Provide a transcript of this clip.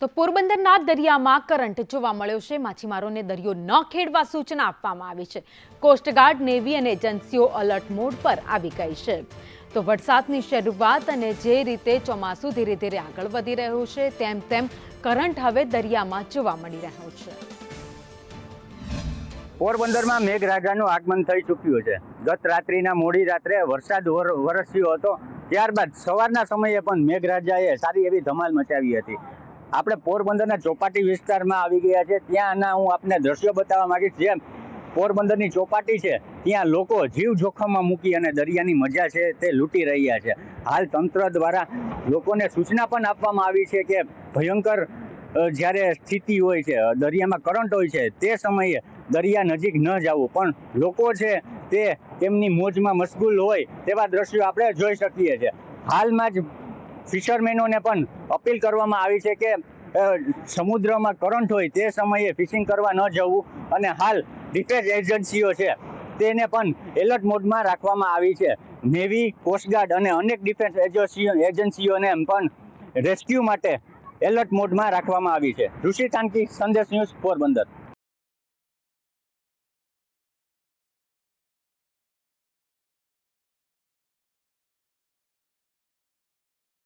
તો પોરબંદરના દરિયામાં કરંટ જોવા મળ્યો છે. માછીમારોને દરિયો ન ખેડવા સૂચના આપવામાં આવી છે. કોસ્ટગાર્ડ નેવી અને એજન્સીઓ અલર્ટ મોડ પર આવી ગઈ છે. તો વરસાદની શરૂઆત અને જે રીતે ચોમાસું ધીરે ધીરે આગળ વધી રહ્યું છે, તેમ તેમ કરંટ હવે દરિયામાં જોવા મળી રહ્યો છે. પોરબંદરમાં મેઘરાજાનું આગમન થઈ ચૂક્યું છે. ગત રાત્રિના મોડી રાત્રે વરસાદ વરસ્યો હતો. ત્યારબાદ સવારના સમયે પણ મેઘરાજાએ સારી એવી ધમાલ મચાવી હતી. આપણે પોરબંદરના ચોપાટી વિસ્તારમાં આવી ગયા છે. ત્યાંના હું આપને દ્રશ્યો બતાવવા માંગીશ. જેમ પોરબંદરની ચોપાટી છે, ત્યાં લોકો જીવ જોખમમાં મૂકી અને દરિયાની મજા છે તે લૂંટી રહ્યા છે. હાલ તંત્ર દ્વારા લોકોને સૂચના પણ આપવામાં આવી છે કે ભયંકર જ્યારે સ્થિતિ હોય છે, દરિયામાં કરંટ હોય છે, તે સમયે દરિયા નજીક ન જવું. પણ લોકો છે તે તેમની મોજમાં મશગુલ હોય તેવા દ્રશ્યો આપણે જોઈ શકીએ છીએ. હાલમાં જ ફિશરમેનોને પણ અપીલ કરવામાં આવી છે કે સમુદ્રમાં કરંટ હોય તે સમયે ફિશિંગ કરવા ન જવું અને હાલ ડિફેન્સ એજન્સીઓ છે તેને પણ એલર્ટ મોડમાં રાખવામાં આવી છે. નેવી કોસ્ટગાર્ડ અને અનેક ડિફેન્સ એજન્સીઓ, એજન્સીઓને પણ રેસ્ક્યુ માટે એલર્ટ મોડમાં રાખવામાં આવી છે. ઋષિ તાનકી સંદેશ ન્યૂઝ પોરબંદર.